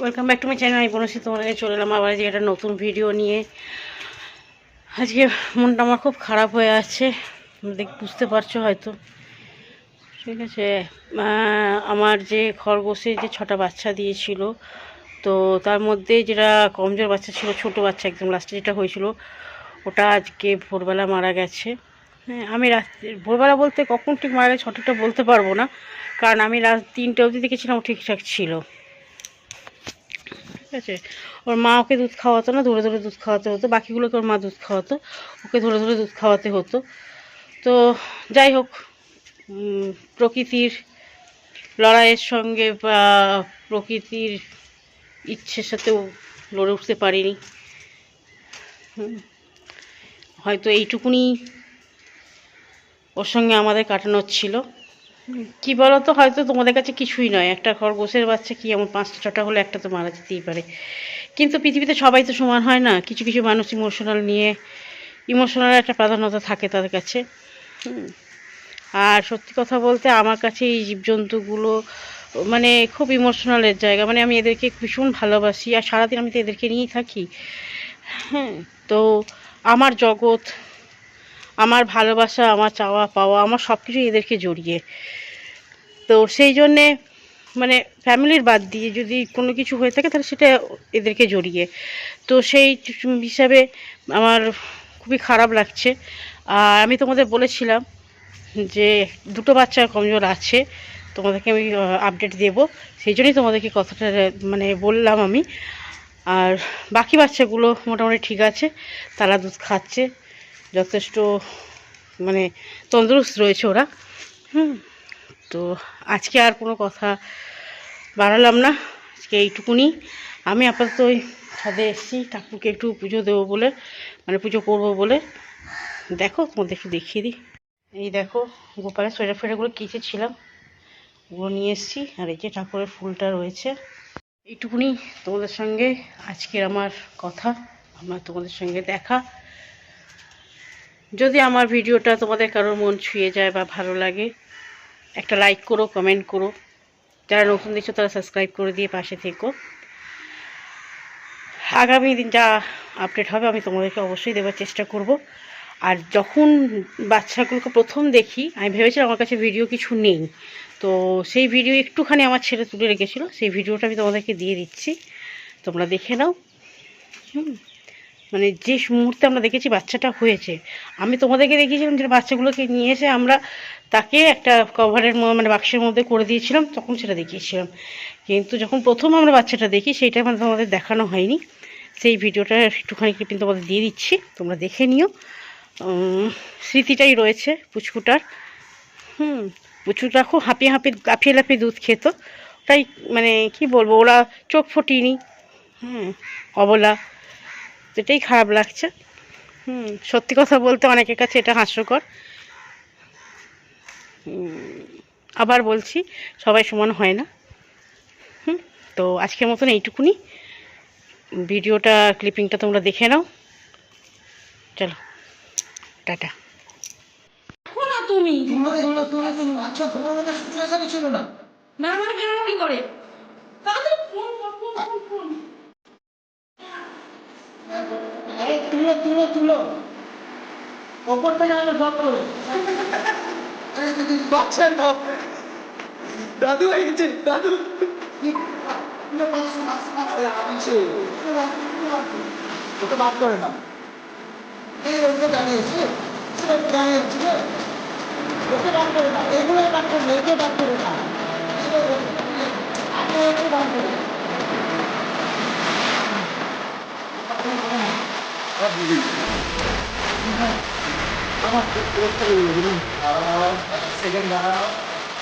Welcome back to my channel আমি বনশ্রী কাছে চলে এলাম আবার আজকে একটা নতুন ভিডিও নিয়ে। আজকে মনটা আমার খুব খারাপ হয়ে আছে। দেখ, বুঝতে পারছ হয়তো। ঠিক আছে। আমার যে খরগোশে যে ছটা বাচ্চা দিয়েছিল, তো তার মধ্যে যেটা কমজোর বাচ্চা ছিল, ছোট বাচ্চা একদম লাস্টে যেটা হয়েছিল, ওটা আজকে ভোরবেলা মারা গেছে। হ্যাঁ আমি রাত্রে ভোরবেলা বলতে কখন ঠিক মারা গেছে সঠিকটা বলতে পারব না। কারণ আমি রাত তিনটে অবধি দেখেছিলাম ঠিকঠাক ছিল। আছে? ওর মা ওকে দুধ খাওয়াতো না, ধরে ধরে দুধ খাওয়াতে হতো। বাকিগুলোকে ওর মা দুধ খাওয়াতো। ওকে ধরে ধরে দুধ খাওয়াতে হতো। তো যাই হোক প্রকৃতির লড়াইয়ের সঙ্গে বা প্রকৃতির ইচ্ছের সাথেও লড়ে উঠতে পারিনি। হয়তো এইটুকুনি ওর সঙ্গে আমাদের কাটানোর ছিল। কি বলো তো হয়তো তোমাদের কাছে কিছুই নয়। একটা খরগোশের বাচ্চা কি এমন পাঁচটা, ছটা হলে একটা তো মারা যেতেই পারে। কিন্তু পৃথিবীতে সবাই তো সমান হয় না। কিছু কিছু মানুষ ইমোশনাল নিয়ে ইমোশনাল একটা প্রাধান্যতা থাকে তাদের কাছে। আর সত্যি কথা বলতে আমার কাছে এই জীবজন্তুগুলো মানে খুব ইমোশনালের জায়গা। মানে আমি এদেরকে ভীষণ ভালোবাসি। আর সারাদিন আমি তো এদেরকে নিয়েই থাকি। হ্যাঁ তো আমার জগৎ আমার ভালোবাসা, আমার চাওয়া, পাওয়া, আমার সব কিছু এদেরকে জড়িয়ে। তো সেই জন্যে মানে ফ্যামিলির বাদ দিয়ে যদি কোনো কিছু হয়ে থাকে তাহলে সেটা এদেরকে জড়িয়ে। তো সেই হিসাবে আমার খুবই খারাপ লাগছে। আর আমি তোমাদের বলেছিলাম যে দুটো বাচ্চা কমজোর আছে, তোমাদেরকে আমি আপডেট দেব। সেই জন্যই তোমাদেরকে কথাটা মানে বললাম আমি। আর বাকি বাচ্চাগুলো মোটামুটি ঠিক আছে, তারা দুধ খাচ্ছে। যথেষ্ট মানে তন্দুরুস্ত রয়েছে ওরা। হুম, তো আজকে আর কোনো কথা বাড়ালাম না। আজকে এইটুকুনি। আমি আপাতত ওই ছাদে এসেছি। ঠাকুরকে একটু পুজো দেবো বলে মানে পুজো করব বলে। দেখো তোমাদের একটু দেখিয়ে দিই। এই দেখো, গোপালের সোয়েটার ফোয়েটারগুলো কেচেছিলাম ওগুলো নিয়ে এসেছি। আর এই যে ঠাকুরের ফুলটা রয়েছে। এইটুকুনি তোমাদের সঙ্গে আজকের আমার কথা। আমার তোমাদের সঙ্গে দেখা। যদি আমার ভিডিওটা তোমাদের কারোর মন ছুঁয়ে যায় বা ভালো লাগে, একটা লাইক করো কমেন্ট করো। যারা নতুন দেখছ, তারা সাবস্ক্রাইব করে দিয়ে পাশে থেকো। আগামী দিন যা আপডেট হবে, আমি তোমাদেরকে অবশ্যই দেওয়ার চেষ্টা করব। আর যখন বাচ্চাগুলোকে প্রথম দেখি, আমি ভেবেছিলাম আমার কাছে ভিডিও কিছু নেই। তো সেই ভিডিও একটুখানি আমার ছেলে তুলে রেখেছিল, সেই ভিডিওটা আমি তোমাদেরকে দিয়ে দিচ্ছি। তোমরা দেখে নাও। হুম। মানে যে মুহূর্তে আমরা দেখেছি বাচ্চাটা হয়েছে, আমি তোমাদেরকে দেখিয়েছিলাম যে বাচ্চাগুলোকে নিয়ে এসে আমরা তাকে একটা কভারের মানে বাক্সের মধ্যে করে দিয়েছিলাম, তখন সেটা দেখিয়েছিলাম। কিন্তু যখন প্রথম আমরা বাচ্চাটা দেখি, সেইটা মানে তোমাদের দেখানো হয়নি। সেই ভিডিওটা একটুখানি ক্লিপিং তোমাদের দিয়ে দিচ্ছি, তোমরা দেখে নিও। স্মৃতিটাই রয়েছে পুচকুটার। হুম, পুচকুটা খুব হাঁপিয়ে হাঁপিয়ে, লাফিয়ে লাফিয়ে দুধ খেত। তাই মানে কি বলব, ওরা চোখ ফটিনি। হুম, অবলা। এটাই খারাপ লাগছে। হুম। সত্যি কথা বলতে অনেকের কাছে এটা হাস্যকর। আবার বলছি সবাই সমান হয় না। হুম তো আজকের মতন এইটুকুনি। ভিডিওটা ক্লিপিংটা তোমরা দেখে নাও। চলো টাটা। না তুমি। তুলো তুলো আচ্ছা তোমার মনে না। না? আমার ঘেরানি করে। ওপর থেকে আলো সব করে আরে দিদি বাচ্চা না দাদু। এসেছে দাদু ওকে বাদ করে না এই ওকে দাঁড়িয়েছে দাঁড়িয়েছে ওকে বাদ করে না এগুলো বাদ করে না একে বাদ করে না ওকে বাদ করে না Ano, 3 na. Oo. Sa ganda ka.